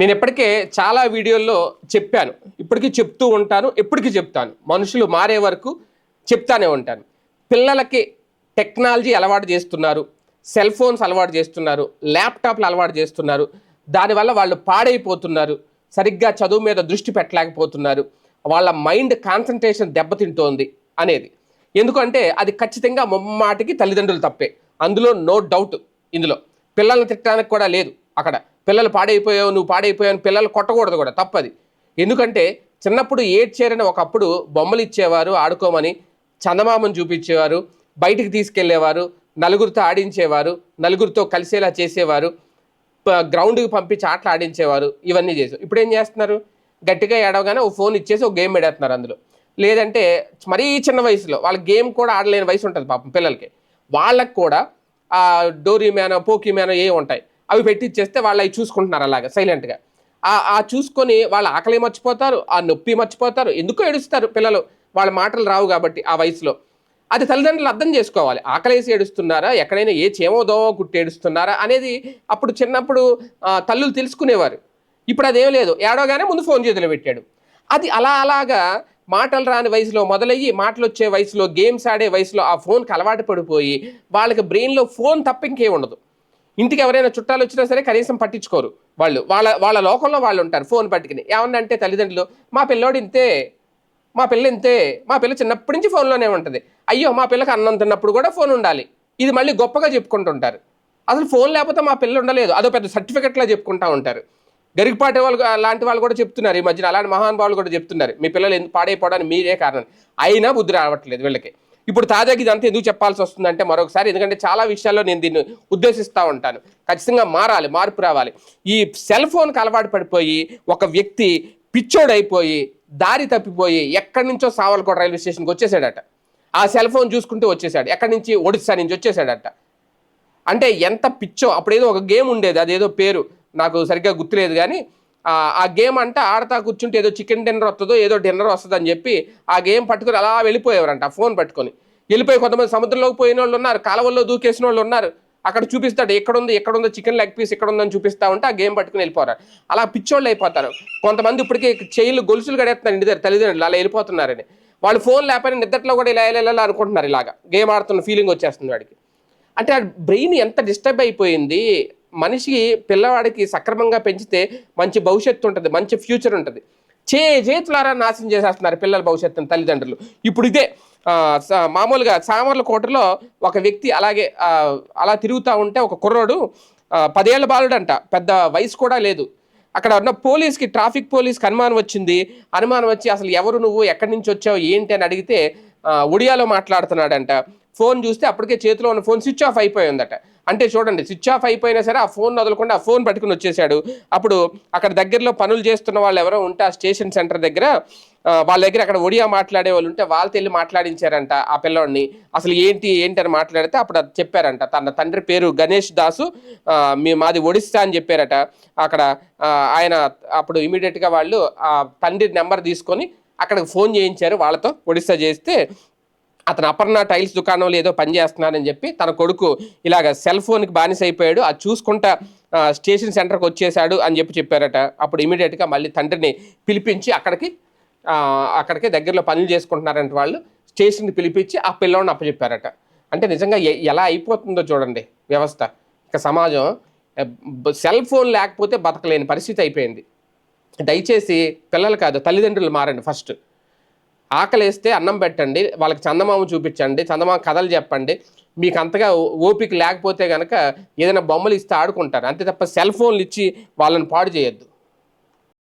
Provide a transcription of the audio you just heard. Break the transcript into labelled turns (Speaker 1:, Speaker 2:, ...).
Speaker 1: నేను ఇప్పటికే చాలా వీడియోల్లో చెప్పాను. ఇప్పటికీ చెప్తూ ఉంటాను ఎప్పటికీ చెప్తాను. మనుషులు మారే వరకు చెప్తానే ఉంటాను. పిల్లలకి టెక్నాలజీ అలవాటు చేస్తున్నారు సెల్ ఫోన్స్ అలవాటు చేస్తున్నారు ల్యాప్టాప్లు అలవాటు చేస్తున్నారు. దానివల్ల వాళ్ళు పాడైపోతున్నారు సరిగ్గా చదువు మీద దృష్టి పెట్టలేకపోతున్నారు. వాళ్ళ మైండ్ కాన్సన్ట్రేషన్ దెబ్బతింటోంది అనేది. ఎందుకంటే అది ఖచ్చితంగా ముమ్మాటికి తల్లిదండ్రులు తప్పే. అందులో నో డౌట్ ఇందులో. పిల్లల్ని తిట్టడానికి కూడా లేదు అక్కడ. పిల్లలు పాడైపోయావు నువ్వు పాడైపోయావు పిల్లలు కొట్టకూడదు కూడా తప్పది. ఎందుకంటే చిన్నప్పుడు ఏడ్చారని ఒకప్పుడు బొమ్మలు ఇచ్చేవారు ఆడుకోమని చందమామను చూపించేవారు బయటికి తీసుకెళ్ళేవారు నలుగురితో ఆడించేవారు నలుగురితో కలిసేలా చేసేవారు గ్రౌండ్కి పంపించి ఆటలు ఆడించేవారు ఇవన్నీ చేసారు ఇప్పుడు ఏం చేస్తున్నారు? గట్టిగా ఏడవగానే ఓ ఫోన్ ఇచ్చేసి ఒక గేమ్ పెడేస్తున్నారు అందులో. లేదంటే మరీ చిన్న వయసులో వాళ్ళ గేమ్ కూడా ఆడలేని వయసు ఉంటుంది పాపం పిల్లలకి. వాళ్ళకి కూడా ఆ డోరీ మ్యానో పోకీ మ్యానో ఏ ఉంటాయి. అవి పెట్టిచ్చేస్తే వాళ్ళు అవి చూసుకుంటున్నారు అలాగా సైలెంట్గా ఆ చూసుకొని వాళ్ళ ఆకలి మర్చిపోతారు ఆ నొప్పి మర్చిపోతారు ఎందుకో ఏడుస్తారు పిల్లలు. వాళ్ళ మాటలు రావు కాబట్టి ఆ వయసులో. అది తల్లిదండ్రులు అర్థం చేసుకోవాలి. ఆకలేసి ఏడుస్తున్నారా ఎక్కడైనా ఏ చేమోదో గుట్టి ఏడుస్తున్నారా అనేది అప్పుడు చిన్నప్పుడు తల్లులు తెలుసుకునేవారు. ఇప్పుడు అదేం లేదు. ఏడవగానే ముందు ఫోన్ చేతిలో పెట్టాడు. అది అలా అలాగా మాటలు రాని వయసులో మొదలయ్యి మాటలు వచ్చే వయసులో గేమ్స్ ఆడే వయసులో ఆ ఫోన్కి అలవాటు పడిపోయి వాళ్ళకి బ్రెయిన్లో ఫోన్ తప్ప ఇంకేం ఉండదు. ఇంటికి ఎవరైనా చుట్టాలు వచ్చినా సరే కనీసం పట్టించుకోరు వాళ్ళు. వాళ్ళ వాళ్ళ లోకంలో వాళ్ళు ఉంటారు ఫోన్ పట్టుకుని. ఏమన్నా అంటే తల్లిదండ్రులు మా పిల్లోడు ఇంతే మా పిల్ల ఇంతే మా పిల్ల చిన్నప్పటి నుంచి ఫోన్లోనే ఉంటుంది. అయ్యో మా పిల్లకి అన్నం తిన్నప్పుడు కూడా ఫోన్ ఉండాలి. ఇది మళ్ళీ గొప్పగా చెప్పుకుంటుంటారు. అసలు ఫోన్ లేకపోతే మా పిల్ల ఉండలేదు. అదో పెద్ద సర్టిఫికెట్లా చెప్పుకుంటా ఉంటారు. గరికపాటి వాళ్ళు లాంటి వాళ్ళు కూడా చెప్తున్నారు ఈ మధ్యన. అలాంటి మహానుభావులు కూడా చెప్తున్నారు. మీ పిల్లలు ఎందుకు పాడైపోవడానికి మీరే కారణం. అయినా బుద్ధి రావట్లేదు వీళ్ళకి. ఇప్పుడు తాజాగా ఇదంతా ఎందుకు చెప్పాల్సి వస్తుందంటే మరొకసారి ఎందుకంటే చాలా విషయాల్లో నేను దీన్ని ఉద్దేశిస్తూ ఉంటాను. ఖచ్చితంగా మారాలి మార్పు రావాలి. ఈ సెల్ ఫోన్కి అలవాటు పడిపోయి ఒక వ్యక్తి పిచ్చోడైపోయి దారి తప్పిపోయి ఎక్కడి నుంచో సావల్కోట రైల్వే స్టేషన్కి వచ్చేసాడట. ఆ సెల్ ఫోన్ చూసుకుంటూ వచ్చేసాడు. ఎక్కడి నుంచి? ఒడిస్సా నుంచి వచ్చేసాడట. అంటే ఎంత పిచ్చో అప్పుడేదో ఒక గేమ్ ఉండేది అదేదో పేరు. నాకు సరిగ్గా గుర్తులేదు కానీ ఆ గేమ్ అంటే ఆడతా కూర్చుంటే ఏదో చికెన్ డిన్నర్ వస్తుందో ఏదో డిన్నర్ వస్తుంది అని చెప్పి ఆ గేమ్ పట్టుకొని అలా వెళ్ళిపోయేవారంట ఫోన్ పట్టుకొని. వెళ్ళిపోయి కొంతమంది సముద్రంలోకి పోయిన వాళ్ళు ఉన్నారు కాలువల్లో దూకేసిన వాళ్ళు ఉన్నారు. అక్కడ చూపిస్తాడు ఎక్కడుంది ఎక్కడుందో చికెన్ లెగ్ పీస్ ఎక్కడ ఉందని చూపిస్తా ఉంటే ఆ గేమ్ పట్టుకుని వెళ్ళిపోతారు అలా పిచ్చోళ్ళు అయిపోతారు. కొంతమంది ఇప్పటికే చైన్లు గొలుసులు గడేస్తున్నారు ఇంటి దగ్గర తల్లిదండ్రులు అలా వెళ్ళిపోతున్నారని. వాళ్ళు ఫోన్ లేకపోయినా నిద్రలో కూడా ఇలా వెళ్ళాలి అనుకుంటున్నారు ఇలాగా. గేమ్ ఆడుతున్న ఫీలింగ్ వచ్చేస్తుంది వాడికి. అంటే ఆ బ్రెయిన్ ఎంత డిస్టర్బ్ అయిపోయింది మనిషి పిల్లవాడికి సక్రమంగా పెంచితే మంచి భవిష్యత్తు ఉంటుంది మంచి ఫ్యూచర్ ఉంటుంది. చే చేతులారా నాశనం చేసేస్తున్నారు పిల్లల భవిష్యత్తుని తల్లిదండ్రులు. ఇప్పుడు ఇదే మామూలుగా సామర్ల కోటలో ఒక వ్యక్తి అలాగే అలా తిరుగుతూ ఉంటే ఒక కుర్రోడు ఆ, పదేళ్ళ బాలుడంట పెద్ద వయసు కూడా లేదు. అక్కడ ఉన్న పోలీస్కి ట్రాఫిక్ పోలీస్కి అనుమానం వచ్చింది. అనుమానం వచ్చి అసలు ఎవరు నువ్వు ఎక్కడి నుంచి వచ్చావు ఏంటి అని అడిగితే ఒడియాలో మాట్లాడుతున్నాడంట. ఫోన్ చూస్తే అప్పటికే చేతిలో ఉన్న ఫోన్ స్విచ్ ఆఫ్ అయిపోయిందట అంటే చూడండి స్విచ్ ఆఫ్ అయిపోయినా సరే ఆ ఫోన్ వదలకుండా ఆ ఫోన్ పట్టుకుని వచ్చేసాడు. అప్పుడు అక్కడ దగ్గరలో పనులు చేస్తున్న వాళ్ళు ఎవరో ఉంటే ఆ స్టేషన్ సెంటర్ దగ్గర వాళ్ళ దగ్గర అక్కడ ఒడియా మాట్లాడే వాళ్ళు ఉంటే వాళ్ళతో వెళ్ళి మాట్లాడించారంట ఆ పిల్లోడిని. అసలు ఏంటి ఏంటి అని మాట్లాడితే అప్పుడు అది చెప్పారంట. తన తండ్రి పేరు గణేష్ దాసు మీ మాది ఒడిస్సా అని చెప్పారట. అక్కడ ఆయన అప్పుడు ఇమీడియట్గా వాళ్ళు ఆ తండ్రి నెంబర్ తీసుకొని అక్కడికి ఫోన్ చేయించారు వాళ్ళతో ఒడిస్సా చేస్తే. అతను అపర్ణ టైల్స్ దుకాణంలో ఏదో పనిచేస్తున్నారని చెప్పి తన కొడుకు ఇలాగ సెల్ ఫోన్కి బానిస అయిపోయాడు అది చూసుకుంటా స్టేషన్ సెంటర్కి వచ్చేసాడు అని చెప్పి చెప్పారట. అప్పుడు ఇమీడియట్గా మళ్ళీ తండ్రిని పిలిపించి అక్కడికి అక్కడికి దగ్గరలో పనులు చేసుకుంటున్నారంట వాళ్ళు. స్టేషన్కి పిలిపించి ఆ పిల్లోని అప్పచెప్పారట. అంటే నిజంగా ఎలా అయిపోతుందో చూడండి వ్యవస్థ. ఇక సమాజం సెల్ ఫోన్ లేకపోతే బతకలేని పరిస్థితి అయిపోయింది. దయచేసి పిల్లలు కాదు తల్లిదండ్రులు మారండి ఫస్ట్. ఆకలేస్తే అన్నం పెట్టండి వాళ్ళకి చందమామ చూపించండి చందమామ కథలు చెప్పండి మీకు అంతగా ఓ- ఓపిక లేకపోతే కనుక ఏదైనా బొమ్మలు ఇస్తే ఆడుకుంటారు. అంతే తప్ప సెల్ ఫోన్లు ఇచ్చి వాళ్ళని పాడు చేయొద్దు.